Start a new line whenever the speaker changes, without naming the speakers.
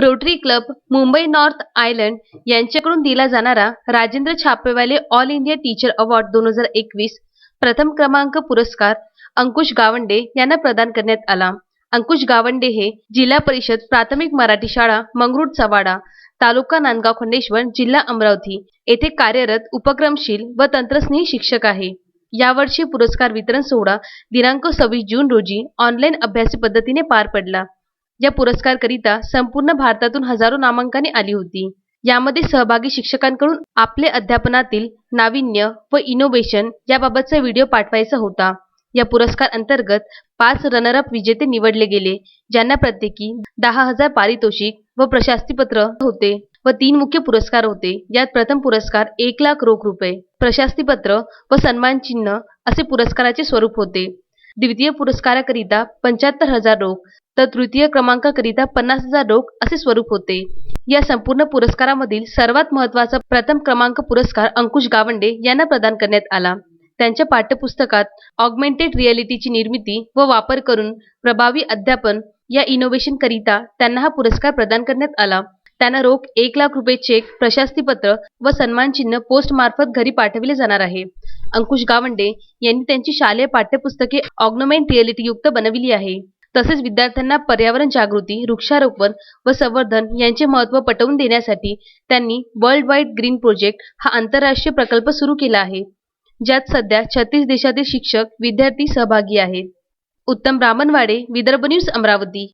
Rotary Club Mumbai North Island यांच्याकडून दिला जाणारा Rajendra Chhapewale all India teacher award दोन हजार एकवीस प्रथम क्रमांक पुरस्कार अंकुश गावंडे यांना प्रदान करण्यात आला. अंकुश गावंडे हे जिल्हा परिषद प्राथमिक मराठी शाळा मंगरुळ चवाडा तालुका नांदगाव खंडेश्वर जिल्हा अमरावती येथे कार्यरत उपक्रमशील व तंत्रस्नेही शिक्षक आहे. यावर्षी पुरस्कार वितरण सोहळा दिनांक सव्वीस जून रोजी ऑनलाईन अभ्यास पद्धतीने पार पडला. या पुरस्कारकरिता संपूर्ण भारतातून हजारो नामांकने आली होती. यामध्ये सहभागी शिक्षकांकडून आपले अध्यापनातील नाविन्य व इनोव्हेशन याबाबतचा व्हिडिओ पाठवायचा होता. या पुरस्कार अंतर्गत पाच रनरअप विजेते निवडले गेले ज्यांना प्रत्येकी दहा हजार पारितोषिक व प्रशास्तीपत्र होते व तीन मुख्य पुरस्कार होते. यात प्रथम पुरस्कार एक लाख रोख रुपये प्रशास्तीपत्र व सन्मान चिन्ह असे पुरस्काराचे स्वरूप होते. द्वितीय पुरस्काराकरिता पंच्याहत्तर हजार रोख तर तृतीय क्रमांकाकरिता पन्नास हजार रोख असे स्वरूप होते. या संपूर्ण पुरस्कारामधील सर्वात महत्त्वाचा प्रथम क्रमांक पुरस्कार अंकुश गावंडे यांना प्रदान करण्यात आला. त्यांच्या पाठ्यपुस्तकात ऑगमेंटेड रिअलिटीची निर्मिती व वापर करून प्रभावी अध्यापन या इनोव्हेशन करिता त्यांना हा पुरस्कार प्रदान करण्यात आला. त्यांना रोख एक लाख रुपये चेक प्रशस्तीपत्र व सन्मान चिन्ह पोस्ट मार्फत घरी पाठविले जाणार आहे. अंकुश गावंडे यांनी त्यांची शालेय पाठ्यपुस्तके ऑग्नोमेंट रिअलिटी युक्त बनविली आहे. तसेच विद्यार्थ्यांना पर्यावरण जागृती वृक्षारोपण व संवर्धन यांचे महत्त्व पटवून देण्यासाठी त्यांनी वर्ल्ड वाईड ग्रीन प्रोजेक्ट हा आंतरराष्ट्रीय प्रकल्प सुरू केला आहे ज्यात सध्या छत्तीस देशातील शिक्षक विद्यार्थी सहभागी आहेत. उत्तम ब्राह्मणवाडे विदर्भ न्यूज अमरावती.